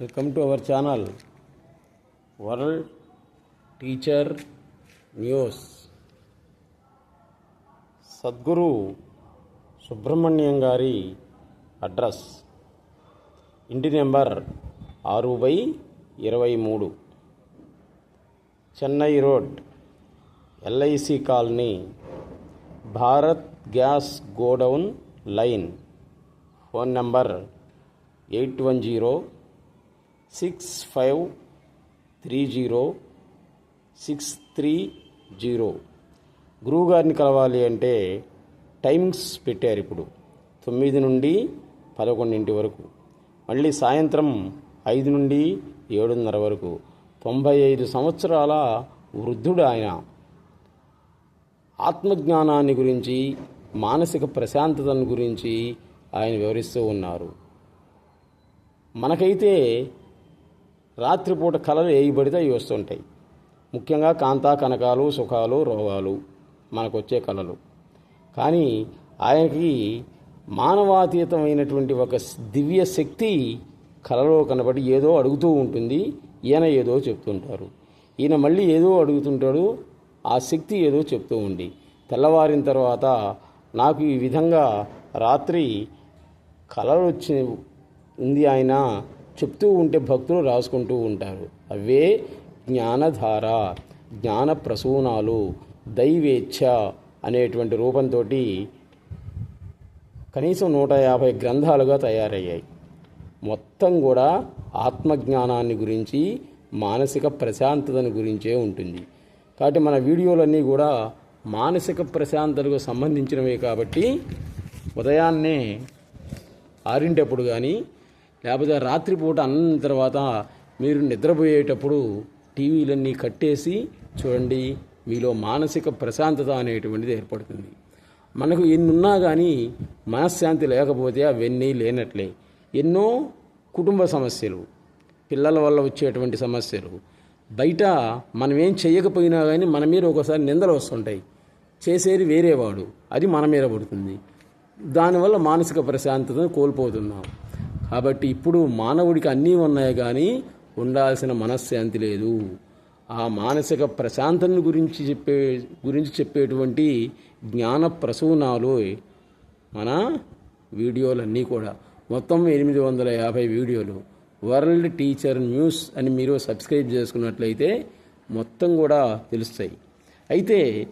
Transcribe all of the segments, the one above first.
Welcome to our channel world teacher news Sadguru Subrahmanyam గారి address. ఇంటి number ఆరు by ఇరవై మూడు. Chennai road LIC colony Bharat gas godown line. Phone number eight one zero six five three zero six three zero. గురువుగారిని కలవాలి అంటే timings పెట్టారు ఇప్పుడు. తొమ్మిది నుండి పదకొండింటి వరకు. మళ్ళీ సాయంత్రం ఐదు నుండి ఏడున్నర వరకు. తొంభై ఐదు సంవత్సరాల వృద్ధుడు ఆయన. ఆత్మజ్ఞానాన్ని గురించి మానసిక ప్రశాంతతను గురించి ఆయన వివరిస్తూ ఉన్నారు. మనకైతే రాత్రిపూట కళలు వేయబడితే అవి వస్తుంటాయి. ముఖ్యంగా కాంతా కనకాలు సుఖాలు రోగాలు మనకు వచ్చే కళలు. కానీ ఆయనకి మానవాతీతమైనటువంటి ఒక దివ్య శక్తి కళలో కనబడి ఏదో అడుగుతూ ఉంటుంది ఈయన ఏదో చెప్తుంటారు. ఈయన మళ్ళీ ఏదో అడుగుతుంటాడు ఆ శక్తి ఏదో చెప్తూ ఉండి తెల్లవారిన తర్వాత నాకు ఈ విధంగా రాత్రి కళలు వచ్చి ఉంది ఆయన చెప్తూ ఉంటే భక్తులు రాసుకుంటూ ఉంటారు. అవే జ్ఞానధార జ్ఞాన ప్రసూనాలు దైవేచ్ఛ అనేటువంటి రూపంతో కనీసం నూట యాభై గ్రంథాలుగా తయారయ్యాయి. మొత్తం కూడా ఆత్మజ్ఞానాన్ని గురించి మానసిక ప్రశాంతతను గురించే ఉంటుంది. కాబట్టి మన వీడియోలన్నీ కూడా మానసిక ప్రశాంతతకు సంబంధించినవే కాబట్టి ఉదయాన్నే ఆరింటప్పుడు కానీ లేకపోతే రాత్రిపూట అన్న తర్వాత మీరు నిద్రపోయేటప్పుడు టీవీలన్నీ కట్టేసి చూడండి మీలో మానసిక ప్రశాంతత అనేటువంటిది ఏర్పడుతుంది. మనకు ఎన్నున్నా కానీ మనశ్శాంతి లేకపోతే అవన్నీ లేనట్లే. ఎన్నో కుటుంబ సమస్యలు పిల్లల వల్ల వచ్చేటువంటి సమస్యలు. బయట మనం ఏం చేయకపోయినా కానీ మన మీద ఒకసారి నిందలు వస్తుంటాయి. చేసేది వేరేవాడు అది మన మీద పడుతుంది. దానివల్ల మానసిక ప్రశాంతతను కోల్పోతున్నాం. కాబట్టి ఇప్పుడు మానవుడికి అన్నీ ఉన్నాయి కానీ ఉండాల్సిన మనశ్శాంతి లేదు. ఆ మానసిక ప్రశాంతను గురించి చెప్పే గురించి చెప్పేటువంటి జ్ఞాన ప్రసూనాలు మన వీడియోలన్నీ కూడా. మొత్తం ఎనిమిది వందల యాభై వీడియోలు. వరల్డ్ టీచర్ న్యూస్ అని మీరు సబ్స్క్రైబ్ చేసుకున్నట్లయితే మొత్తం కూడా తెలుస్తాయి. అయితే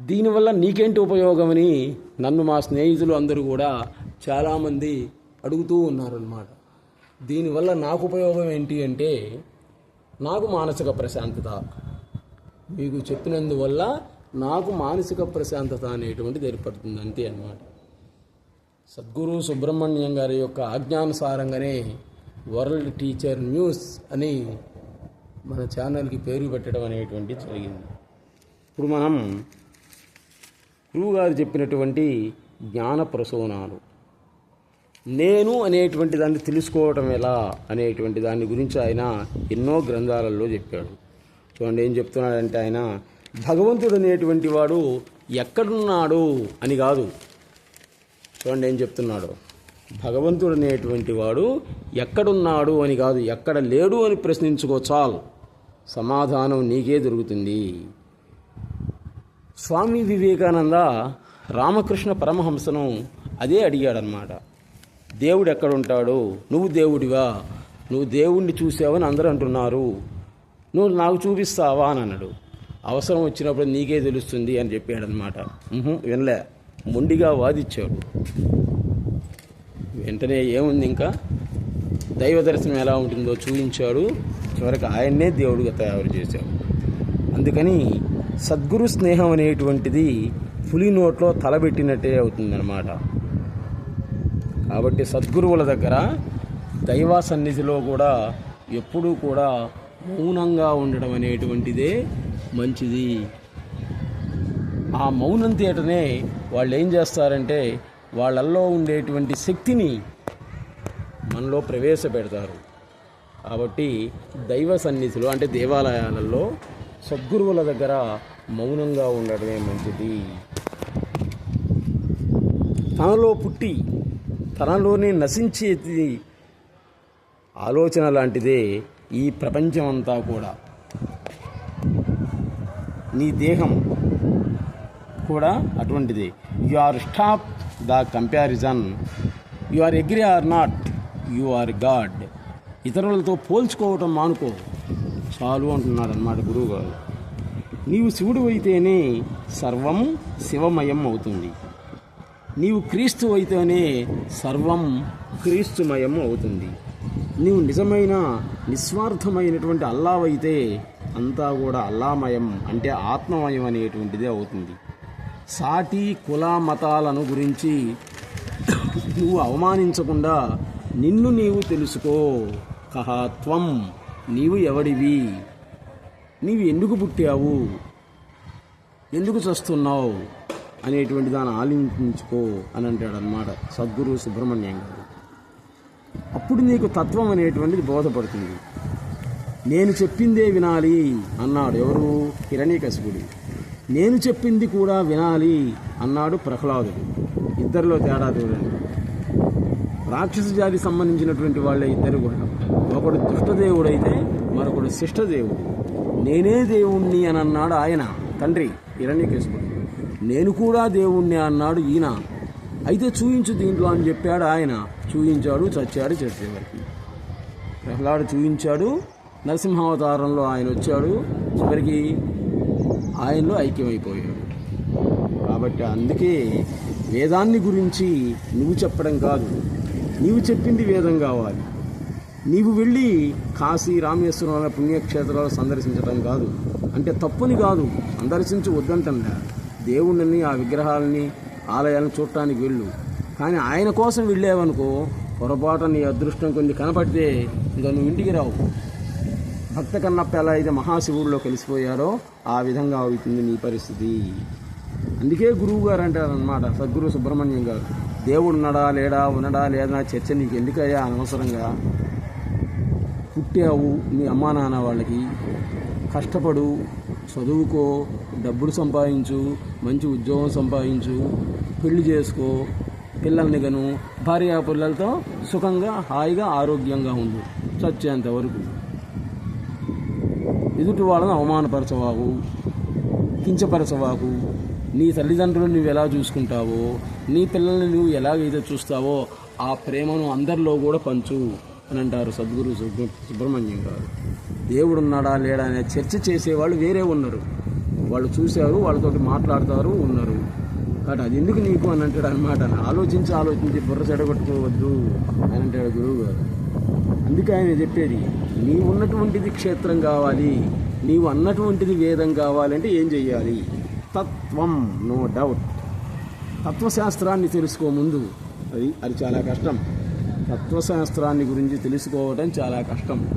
దీనివల్ల నీకేంటి ఉపయోగమని నన్ను మా స్నేహితులు అందరూ కూడా చాలామంది అడుగుతూ ఉన్నారన్నమాట. దీనివల్ల నాకు ఉపయోగం ఏంటి అంటే నాకు మానసిక ప్రశాంతత. మీకు చెప్పినందువల్ల నాకు మానసిక ప్రశాంతత అనేటువంటిది ఏర్పడుతుంది అంతే అన్నమాట. సద్గురు సుబ్రహ్మణ్యం గారి యొక్క ఆజ్ఞానుసారంగానే వరల్డ్ టీచర్ న్యూస్ అని మన ఛానల్కి పేరు పెట్టడం అనేటువంటిది జరిగింది. ఇప్పుడు మనం గురువుగారు చెప్పినటువంటి జ్ఞాన ప్రసూనాలు. నేను అనేటువంటి దాన్ని తెలుసుకోవటం ఎలా అనేటువంటి దాని గురించి ఆయన ఎన్నో గ్రంథాలలో చెప్పాడు. చూడండి ఏం చెప్తున్నాడంటే ఆయన భగవంతుడు అనేటువంటి వాడు ఎక్కడున్నాడు అని కాదు. చూడండి ఏం చెప్తున్నాడు. భగవంతుడు అనేటువంటి వాడు ఎక్కడున్నాడు అని కాదు ఎక్కడ లేడు అని ప్రశ్నించుకో చాలు. సమాధానం నీకే దొరుకుతుంది. స్వామి వివేకానంద రామకృష్ణ పరమహంసను అదే అడిగాడనమాట దేవుడు ఎక్కడుంటాడు? నువ్వు దేవుడివా? నువ్వు దేవుణ్ణి చూసావని అందరూ అంటున్నారు. నువ్వు నాకు చూపిస్తావా అని అన్నాడు. అవసరం వచ్చినప్పుడు నీకే తెలుస్తుంది అని చెప్పాడనమాట వినలే. మొండిగా వాదిచ్చాడు. వెంటనే ఏముంది ఇంకా? దైవ దర్శనం ఎలా ఉంటుందో చూపించాడు. చివరికి ఆయన్నే దేవుడిగా తయారు చేశాడు. అందుకని సద్గురు స్నేహం అనేటువంటిది పులి నోట్లో తలబెట్టినట్టే అవుతుందన్నమాట. కాబట్టి సద్గురువుల దగ్గర దైవ సన్నిధిలో కూడా ఎప్పుడూ కూడా మౌనంగా ఉండడం అనేటువంటిదే మంచిది. ఆ మౌనం తీయటనే వాళ్ళు ఏం చేస్తారంటే వాళ్ళల్లో ఉండేటువంటి శక్తిని మనలో ప్రవేశపెడతారు. కాబట్టి దైవ సన్నిధిలో అంటే దేవాలయాలలో సద్గురువుల దగ్గర మౌనంగా ఉండడమే మంచిది. తనలో పుట్టి తనలోనే నశించేది ఆలోచన లాంటిదే ఈ ప్రపంచం అంతా కూడా. నీ దేహం కూడా అటువంటిది. You are stop the comparison you are agree or not you are God ఇతరులతో పోల్చుకోవటం మానుకో. చాలు అంటున్నాడు అన్నమాట గురువు గారు నీవు శివుడు అయితేనే సర్వం శివమయం అవుతుంది. నీవు క్రీస్తు అయితేనే సర్వం క్రీస్తుమయం అవుతుంది. నీవు నిజమైన నిస్వార్థమైనటువంటి అల్లావైతే అంతా కూడా అల్లామయం అంటే ఆత్మమయం అనేటువంటిదే అవుతుంది. సాటి కుల మతాలను గురించి నువ్వు అవమానించకుండా నిన్ను నీవు తెలుసుకో. కహాత్వం నీవు ఎవడివి? నీవు ఎందుకు పుట్టావు? ఎందుకు చస్తున్నావు? అనేటువంటి దాన్ని ఆలించుకో అని అంటాడు అనమాట సద్గురు సుబ్రహ్మణ్యం గారు. అప్పుడు నీకు తత్వం అనేటువంటిది బోధపడుతుంది. నేను చెప్పిందే వినాలి అన్నాడు ఎవరు? హిరణ్యకశిపుడు. నేను చెప్పింది కూడా వినాలి అన్నాడు ప్రహ్లాదుడు. ఇద్దరిలో తేడా చూడండి. రాక్షస జాతికి సంబంధించినటువంటి వాళ్ళే ఇద్దరు కూడా. ఒకడు దుష్టదేవుడైతే మరొకడు శిష్టదేవుడు. నేనే దేవుణ్ణి అని అన్నాడు ఆయన తండ్రి హిరణ్యకేశుడు నేను కూడా దేవుణ్ణి అన్నాడు ఈయన. అయితే చూయించు దీంట్లో అని చెప్పాడు ఆయన. చూయించాడు చచ్చాడు చచ్చేవారికి ప్రహ్లాడు చూయించాడు నరసింహావతారంలో ఆయన వచ్చాడు. చివరికి ఆయనలో ఐక్యమైపోయాడు. కాబట్టి అందుకే వేదాన్ని గురించి నువ్వు చెప్పడం కాదు. నీవు చెప్పింది వేదం కావాలి. నీవు వెళ్ళి కాశీ రామేశ్వరం అనే పుణ్యక్షేత్రాలు సందర్శించడం కాదు. అంటే తప్పుని కాదు సందర్శించి వద్దంటే దేవుణ్ణి ఆ విగ్రహాలని ఆలయాలను చూడటానికి వెళ్ళు. కానీ ఆయన కోసం వెళ్ళావనుకో పొరపాటు నీ అదృష్టం కొన్ని కనపడితే ఇంకా నువ్వు ఇంటికి రావు. భక్త కన్నప్ప ఎలా అయితే మహాశివుడిలో కలిసిపోయారో ఆ విధంగా అవుతుంది నీ పరిస్థితి. అందుకే గురువు గారు అంటారనమాట సద్గురు సుబ్రహ్మణ్యం గారు దేవుడు ఉన్నాడా లేడా ఉన్నడా లేదా చర్చ నీకు ఎందుకయ్యా అనవసరంగా? పుట్టావు మీ అమ్మా నాన్న వాళ్ళకి. కష్టపడు చదువుకో డబ్బులు సంపాదించు మంచి ఉద్యోగం సంపాదించు పెళ్ళి చేసుకో పిల్లల్ని గను భార్య పిల్లలతో సుఖంగా హాయిగా ఆరోగ్యంగా ఉండు. చచ్చేంత వరకు. ఎదుటి వాళ్ళని అవమానపరచవాకు కించపరచవాకు. నీ తల్లిదండ్రులు నువ్వు ఎలా చూసుకుంటావో నీ పిల్లల్ని నువ్వు ఎలాగైతే చూస్తావో ఆ ప్రేమను అందరిలో కూడా పంచు అని అంటారు సద్గురు సుబ్ర- సుబ్రహ్మణ్యం గారు. దేవుడు ఉన్నాడా లేడా అనే చర్చ చేసేవాళ్ళు వేరే ఉన్నారు. వాళ్ళు చూశారు వాళ్ళతోటి మాట్లాడతారు ఉన్నారు. కాబట్టి అది ఎందుకు నీకు అని అంటాడు అనమాట ఆలోచించి ఆలోచించి బుర్ర చెడగొట్టుకోవద్దు అని అంటాడు గురువు గారు. అందుకే ఆయన చెప్పేది నీవు ఉన్నటువంటిది క్షేత్రం కావాలి నీవు అన్నటువంటిది వేదం కావాలంటే ఏం చెయ్యాలి? తత్వం నో డౌట్ తత్వశాస్త్రాన్ని తెలుసుకో ముందు. అది అది చాలా కష్టం. తత్వశాస్త్రాన్ని గురించి తెలుసుకోవడం చాలా కష్టం.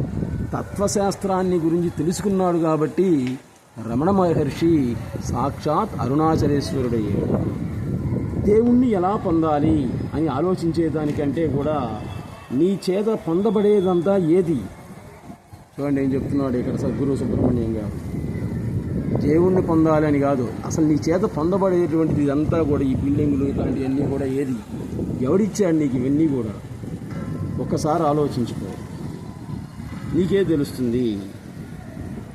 తత్వశాస్త్రాన్ని గురించి తెలుసుకున్నాడు కాబట్టి రమణ మహర్షి సాక్షాత్ అరుణాచలేశ్వరుడయ్యాడు దేవుణ్ణి ఎలా పొందాలి అని ఆలోచించేదానికంటే కూడా నీ చేత పొందబడేదంతా ఏది? చూడండి ఏం చెప్తున్నాడు ఇక్కడ సద్గురు సుబ్రహ్మణ్యం గారు. దేవుణ్ణి పొందాలి అని కాదు అసలు నీ చేత పొందబడేటువంటిది ఇదంతా కూడా ఈ బిల్డింగులు ఇలాంటివన్నీ కూడా ఏది? ఎవడిచ్చాడు నీకు ఇవన్నీ కూడా? ఒక్కసారి ఆలోచించుకో. నీకే తెలుస్తుంది.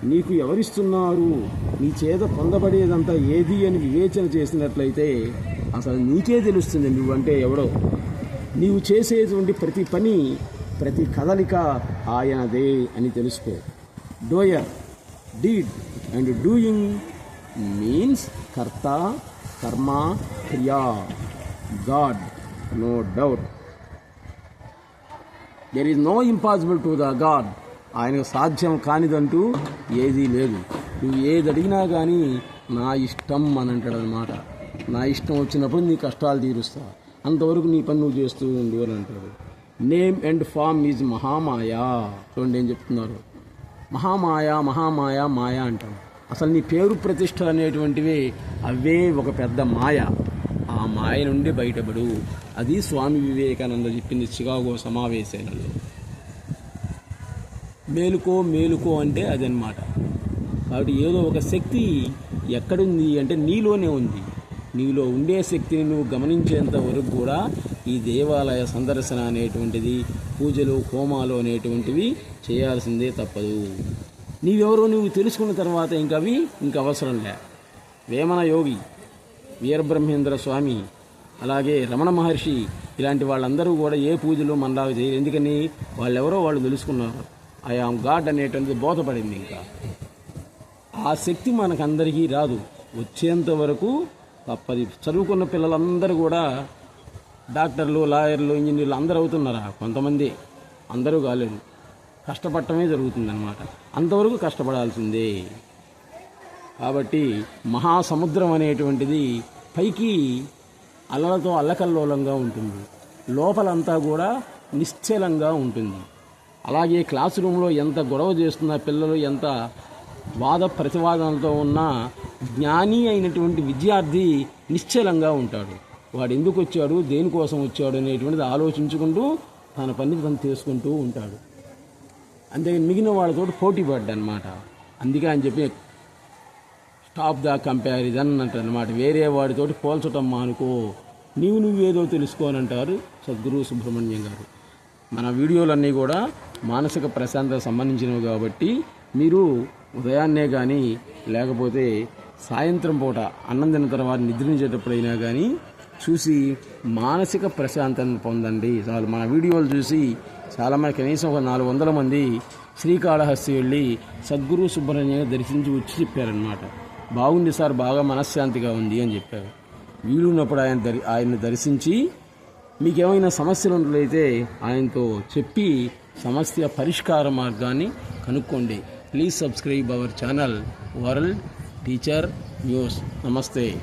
నీకు ఎవరిస్తున్నారు? నీ చేత పొందబడేదంతా ఏది అని వివేచన చేసినట్లయితే అసలు నీకే తెలుస్తుంది నువ్వంటే ఎవడో. నీవు చేసేటువంటి ప్రతి పని ప్రతి కదలిక ఆయనదే అని తెలుసుకో. Doer deed and doing means కర్త కర్మ క్రియా. God no doubt. There is no impossible to the God ఆయనకు సాధ్యం కానిదంటూ ఏదీ లేదు. నువ్వు ఏది అడిగినా కానీ నా ఇష్టం అని అంటాడు అనమాట నా ఇష్టం వచ్చినప్పుడు నీ కష్టాలు తీరుస్తా. అంతవరకు నీ పని నువ్వు చేస్తూ ఉండు అని అంటాడు. నేమ్ అండ్ ఫామ్ ఈజ్ మహామాయా. చూడండి ఏం చెప్తున్నారు. మహామాయ మహామాయ మాయ అంటాం. అసలు నీ పేరు ప్రతిష్ట అనేటువంటివి అవే ఒక పెద్ద మాయ. ఆ మాయ నుండి బయటపడు. అది స్వామి వివేకానంద చెప్పింది చికాగో సమావేశాలలో. మేలుకో మేలుకో అంటే అదనమాట కాబట్టి ఏదో ఒక శక్తి ఎక్కడుంది అంటే నీలోనే ఉంది. నీలో ఉండే శక్తిని నువ్వు గమనించేంత వరకు కూడా ఈ దేవాలయ సందర్శన అనేటువంటిది పూజలు హోమాలు అనేటువంటివి చేయాల్సిందే తప్పదు. నీవెవరో నువ్వు తెలుసుకున్న తర్వాత ఇంక అవి ఇంక అవసరం లే. వేమన యోగి వీరబ్రహ్మేంద్ర స్వామి అలాగే రమణ మహర్షి ఇలాంటి వాళ్ళందరూ కూడా ఏ పూజలు మనలాగా చేయరు. ఎందుకని? వాళ్ళెవరో వాళ్ళు తెలుసుకున్నారు. ఐ ఆమ్ గాడ్ అనేటువంటిది బోధపడింది ఇంకా. ఆ శక్తి మనకందరికీ రాదు. వచ్చేంత వరకు తప్పది. చదువుకున్న పిల్లలందరూ కూడా డాక్టర్లు లాయర్లు ఇంజనీర్లు అందరూ అవుతున్నారా? కొంతమంది. అందరూ కాలేదు. కష్టపడటమే జరుగుతుందన్నమాట. అంతవరకు కష్టపడాల్సిందే. కాబట్టి మహాసముద్రం అనేటువంటిది పైకి అలలతో అల్లకల్లోలంగా ఉంటుంది. లోపలంతా కూడా నిశ్చలంగా ఉంటుంది. అలాగే క్లాస్ రూమ్లో ఎంత గొడవ చేస్తున్న పిల్లలు ఎంత వాద ప్రతివాదనలతో ఉన్న జ్ఞాని అయినటువంటి విద్యార్థి నిశ్చలంగా ఉంటాడు. వాడు ఎందుకు వచ్చాడు దేనికోసం వచ్చాడు అనేటువంటిది ఆలోచించుకుంటూ తన పని తను చేసుకుంటూ ఉంటాడు. అంతే మిగిలిన వాళ్ళతో పోటీ పడ్డనమాట. అందుకే అని చెప్పి స్టాప్ ద కంపారిజన్ అంటారు అనమాట వేరే వాడితోటి పోల్చటం మానుకో. నీవు నువ్వేదో తెలుసుకోనంటారు సద్గురు సుబ్రహ్మణ్యం గారు. మన వీడియోలన్నీ కూడా మానసిక ప్రశాంతత సంబంధించినవి కాబట్టి మీరు ఉదయాన్నే కానీ లేకపోతే సాయంత్రం పూట అన్నం తిన్న తర్వాత నిద్రించేటప్పుడైనా కానీ చూసి మానసిక ప్రశాంతతను పొందండి. చాలు మన వీడియోలు చూసి చాలామంది కనీసం ఒక నాలుగు వందల మంది శ్రీకాళహస్తి వెళ్ళి సద్గురు సుబ్రహ్మణ్యం దర్శించి వచ్చి చెప్పారనమాట బాగుంది సార్ బాగా మనశ్శాంతిగా ఉంది అని చెప్పారు. వీలున్నప్పుడు ఆయన దరి ఆయన్ని దర్శించి మీకేమైనా సమస్యలు ఉన్నట్లయితే ఆయనతో చెప్పి సమస్య పరిష్కార మార్గాన్ని కనుక్కోండి. Please subscribe our channel world teacher news నమస్తే